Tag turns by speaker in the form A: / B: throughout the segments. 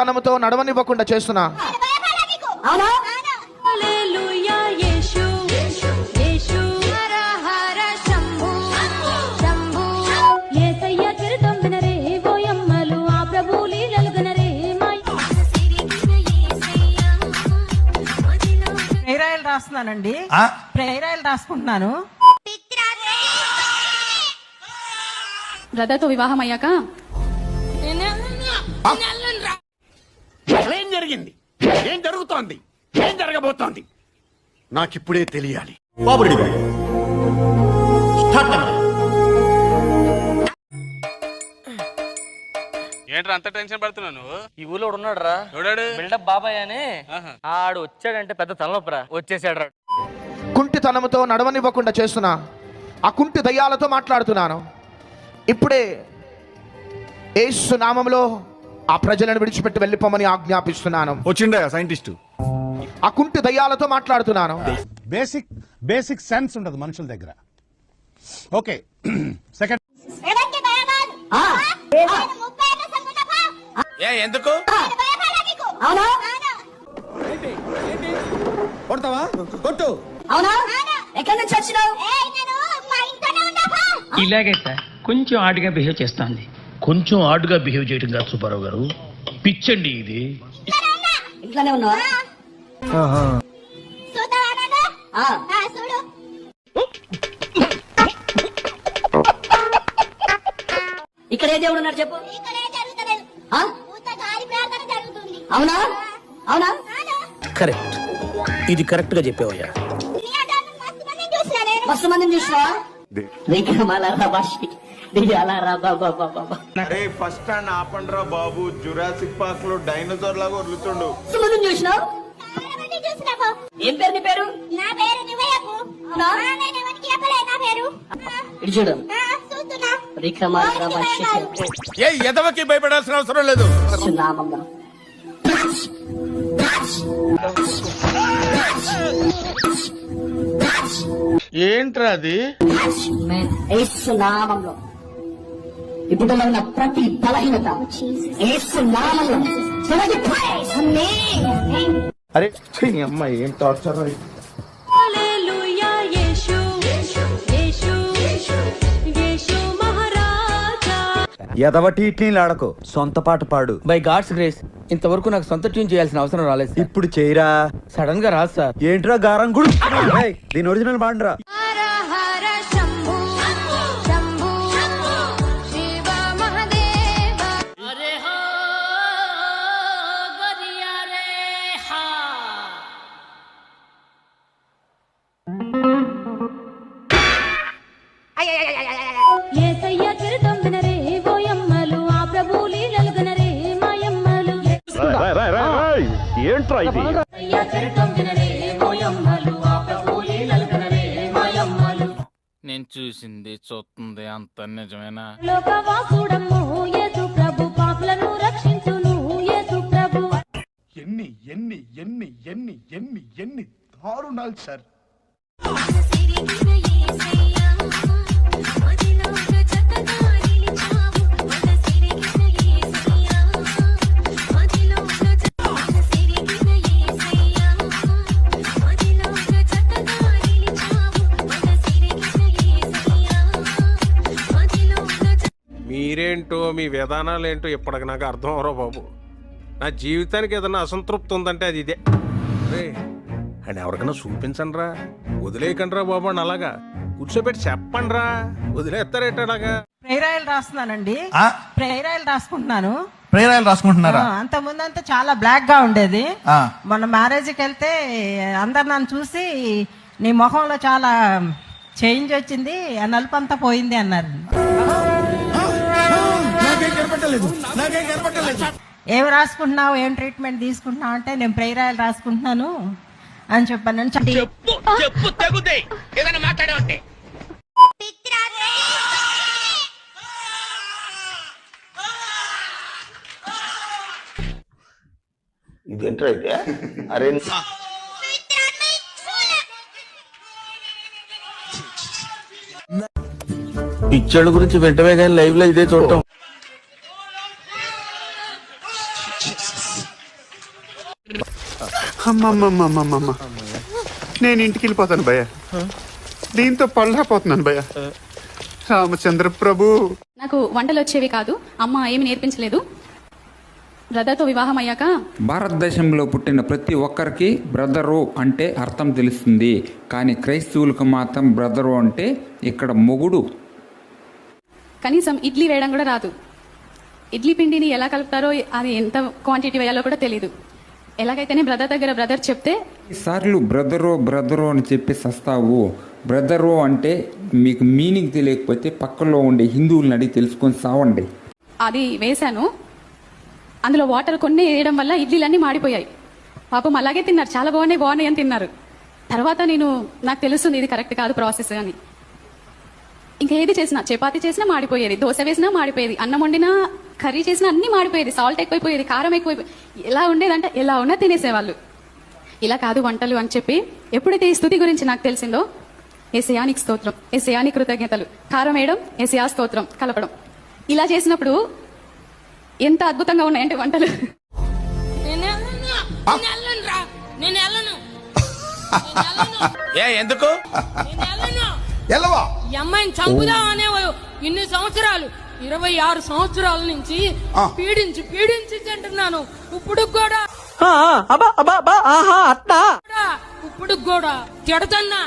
A: కుంటితనముతో నడవనివ్వకుండా చేస్తున్నా.
B: అవునా?
C: హల్లెలూయా యేసు. యేసు. హర హర శంభు. శంభు. యేసయ్య చరితం వినరే ఓయమ్మలు ఆ ప్రభు లీలలు వినరే మాయ.
D: ప్రేరాయలు రాస్తున్నానండి.
E: ఆ?
D: ప్రేరాయలు రాసుకుంటున్నాను.
F: బ్రదర్తో వివాహం అయ్యాక
G: జరిగింది. ఏం జరుగుతోంది? ఏం జరగబోతోంది? నాకిప్పుడే తెలియాలి.
E: బాబురెడ్డి గారు.
H: ఏంట్రా అంత టెన్షన్ పడుతున్నావు నువ్వు?
I: ఈ ఊళ్ళో ఉన్నాడు రా
H: ఎవడాడు?
I: బిల్డప్ బాబాయ్ అని. ఆడు వచ్చాడంటే పెద్ద తలనొప్పరా. వచ్చేసాడు రా
A: కుంటితనముతో నడవనివ్వకుండా చేస్తున్నా. ఆ కుంటి దయ్యాలతో మాట్లాడుతున్నాను. ఇప్పుడే ఏసు నామంలో ఆ ప్రజలను విడిచిపెట్టి వెళ్ళిపోమని ఆజ్ఞాపిస్తున్నాను.
G: వచ్చిండే సైంటిస్ట్
A: ఆ కుంటి దయ్యాలతో మాట్లాడుతున్నాను.
J: బేసిక్ బేసిక్ సెన్స్ ఉండదు మనుషుల దగ్గర. ఓకే సెకండ్
G: ఎందుకు?
D: అవునా?
G: కొడతావా? కొట్టు.
D: అవునా? ఎక్కడి నుంచి వచ్చినావు?
K: ఇలాగే సార్ కొంచెం ఆడుగా బిహేవ్ చేస్తోంది. కొంచెం ఆడుగా బిహేవ్ చేయడం కాదు సుబ్బారావు గారు. పిచ్చండి ఇది.
D: ఇంట్లోనే ఉన్నావా?
B: చూద్దామా
D: ఆ.
B: ఆ చూడు
D: ఇక్కడ ఏ దేవుడు ఉన్నాడు చెప్పు? ఆ? అవునా? అవునా.
K: కరెక్ట్. ఇది కరెక్ట్గా చెప్పావయ్యా.
B: మస్తు మందిని
D: చూసినావా? విక్రమాల భాషి బాబా బాబా
G: అరే ఫస్ట్ స్టాండ్ ఆపండ్రా బాబు. జురాసిక్ పార్క్లో డైనోసార్ లాగా వదులుతుండు.
D: చూసినావు. ఏం పేరు నీ పేరు?
B: నా పేరు నా?
D: ఇటు చూడు.
G: ఏ ఎదవకి భయపడాల్సిన అవసరం లేదు. ఏంట్రా అది?
D: నామంలో ఇప్పుడు ఉన్న ప్రతి బలహీనత ఏసు నామంలో తొలగిపోయి
A: అరే ఛీ, నీ అమ్మ ఏం టార్చర్
C: హల్లెలూయా యేసు. యేసు. యేసు. మహారాజా
G: ఎదవ టీట్నీ ఆడకు సొంత పాట పాడు.
I: బై గాడ్స్ గ్రేస్ ఇంతవరకు నాకు సొంత ట్యూన్ చేయాల్సిన అవసరం రాలేదు
G: ఇప్పుడు చేయరా?
I: సడన్గా రాదు సార్.
G: ఏంట్రా గారం గుడు ఏయ్, దీని ఒరిజినల్ పాడరా
C: మాయమ్మలు
H: నేను చూసింది చూస్తుంది అంత నిజమేనా?
C: లోకవాసుడమ్ము యేసు ప్రభు పాపులను రక్షించును యేసు ప్రభు
J: ఎన్ని ఎన్ని ఎన్ని ఎన్ని ఎన్ని ఎన్ని దారుణాలు సార్.
L: మీరేంటో మీ విధానాలు ఏంటో ఇప్పటికి నాకు అర్థం అవరో బాబు. నా జీవితానికి ఏదైనా అసంతృప్తి ఉందంటే అది ఇదే. రే అని ఎవరికైనా చూపించండి రా వదిలేయకండి రా బాబు అని అలాగా. కూర్చోబెట్టి చెప్పండి రా వదిలేస్తారేట అలాగా?
D: ప్రేరాయలు రాస్తున్నానండి.
E: ఆ?
D: ప్రేరాయలు రాసుకుంటున్నాను.
E: ప్రేరాయలు రాసుకుంటున్నారా?
D: అంత ముందంతా చాలా బ్లాక్గా ఉండేది.
E: ఆ.
D: మొన్న మ్యారేజ్కి వెళ్తే అందరు నన్ను చూసి నీ మొహంలో చాలా చేంజ్ వచ్చింది ఆ నలుపు అంతా పోయింది అన్నారు.
G: కనపట్టలేదు నాకేం కనపట్టలేదు.
D: ఏం రాసుకుంటున్నావు? ఏం ట్రీట్మెంట్ తీసుకుంటున్నావు అంటే నేను ప్రేరాయలు రాసుకుంటున్నాను అని చెప్పాను.
G: చెప్పు తెగుదే. ఏదైనా మాట్లాడే
A: ఇదేంట్రా అయితే అరే
G: పిచ్చోళ్ళ గురించి వెంటనే కానీ లైవ్లో ఇదే చూడటం.
C: అమ్మమ్మమ్మమ్మమ్మ నేను ఇంటికి వెళ్ళిపోతాను భయ్య. దీంతో పళ్ళపోతున్నాను భయ్య. రామచంద్ర ప్రభు.
M: నాకు వంటలు వచ్చేవి కాదు. అమ్మ ఏమి నేర్పించలేదు. బ్రదర్తో వివాహం అయ్యాక
N: భారతదేశంలో పుట్టిన ప్రతి ఒక్కరికి బ్రదరు అంటే అర్థం తెలుస్తుంది. కానీ క్రైస్తవులకు మాత్రం బ్రదరు అంటే ఇక్కడ మొగుడు.
M: కనీసం ఇడ్లీ వేయడం కూడా రాదు. ఇడ్లీ పిండిని ఎలా కలుపుతారో అది ఎంత క్వాంటిటీ వేయాలో కూడా తెలియదు ఎలాగైతేనే బ్రదర్ దగ్గర బ్రదర్ చెప్తే
N: సార్లు బ్రదరో బ్రదరో అని చెప్పి సస్తావు. బ్రదరో అంటే మీకు మీనింగ్ తెలియకపోతే పక్కలో ఉండే హిందువులను అడిగి తెలుసుకొని సావండి.
M: అది వేశాను. అందులో వాటర్ కొన్ని వేయడం వల్ల ఇడ్లీలన్నీ మాడిపోయాయి. పాపం అలాగే తిన్నారు. చాలా బాగున్నాయి బాగున్నాయి అని తిన్నారు. తర్వాత నేను నాకు తెలుస్తుంది ఇది కరెక్ట్ కాదు ప్రాసెస్ అని. ఇంకా ఏది చేసినా చపాతీ చేసినా మాడిపోయేది దోశ వేసినా మాడిపోయేది అన్నం వండినా కర్రీ చేసినా అన్ని మాడిపోయేది సాల్ట్ ఎక్కువైపోయేది కారం ఎక్కువైపోయేది ఎలా ఉండేదంటే ఎలా ఉన్నా తినేసేవాళ్ళు. ఇలా కాదు వంటలు అని చెప్పి ఎప్పుడైతే ఈ స్థుతి గురించి నాకు తెలిసిందో ఏసయానికి స్తోత్రం ఏసయాని కృతజ్ఞతలు. కారం వేయడం ఏసయా స్తోత్రం కలపడం. ఇలా చేసినప్పుడు ఎంత అద్భుతంగా ఉన్నాయంటే వంటలు.
F: ఏ ఎందుకు?
M: ఇన్ని సంవత్సరాలు. ఇరవై ఆరు సంవత్సరాల నుంచి పీడించి పీడించి తింటున్నాను. ఇప్పుడు కూడా ఇప్పుడు కూడా తిడతన్నా.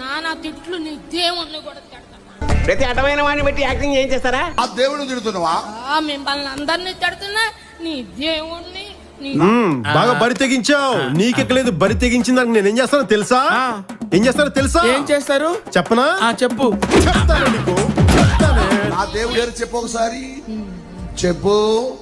M: నానా తిట్లు నీ దేవుణ్ణి కూడా తిడతన్నా.
F: ప్రతి అడ్డమైన వాడిని బట్టి యాక్టింగ్ ఏం చేస్తారా
G: ఆ దేవుడు తిడుతున్నావా?
M: ఆ, మిమ్మల్ని అందరినీ తిడుతున్నా. నీ దేవుణ్ణి నీ
L: బాగా బరి తెగించావు. నీకెక్కలేదు బరి తెగించింది నేను ఏం చేస్తానో తెలుసా? ఏం చేస్తానో తెలుసా?
F: ఏం చేస్తారు?
L: చెప్పనా?
F: ఆ చెప్పు.
L: చెప్తాను నీకు. చెప్తానే
G: నా దేవుడు గారు చెప్పు ఒకసారి. చెప్పు.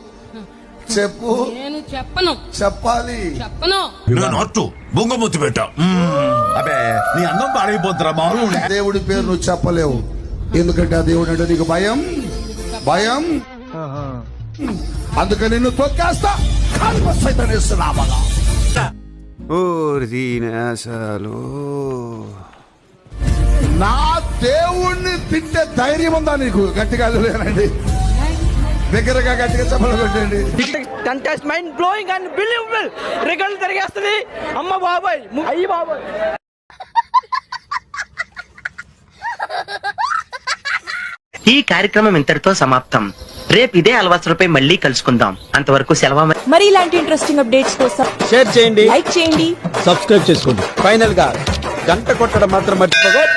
G: చెప్పు.
M: నేను చెప్పను.
G: చెప్పాలి.
M: చెప్పను.
F: నొట్టు బొంగమూతి పెట్ట. అబే నీ అన్నం పాడైపోతురా మామూలు
G: దేవుడి పేరు నువ్వు చెప్పలేవు. ఎందుకంటే ఆ దేవుడు అంటే నీకు భయం భయం. అందుకని నిన్ను తొక్కేస్తా. కల్ప సైతనేస్తున్నామలా
C: అసలు
G: నా దేవుణ్ణి తిట్టే ధైర్యం ఉందా నీకు? గట్టిగా లేనండి దగ్గరగా గట్టిగా చెప్పలు కొట్టండి
O: contest mind blowing and believable recall తిరిగేస్తుంది అమ్మ బాబాయ్ అయ్యి బాబాయ్. ఈ కార్యక్రమం ఇంతటితో సమాప్తం. రేపు ఇదే అలవాసులపై మళ్ళీ కలుసుకుందాం. అంతవరకు సెలవు.
M: మరి ఇలాంటి ఇంట్రెస్టింగ్ అప్డేట్స్ కోసం
F: షేర్ చేయండి.
M: లైక్ చేయండి.
F: సబ్స్క్రైబ్ చేసుకోండి. ఫైనల్గా గంట కొట్టడం మాత్రం మర్చిపోగా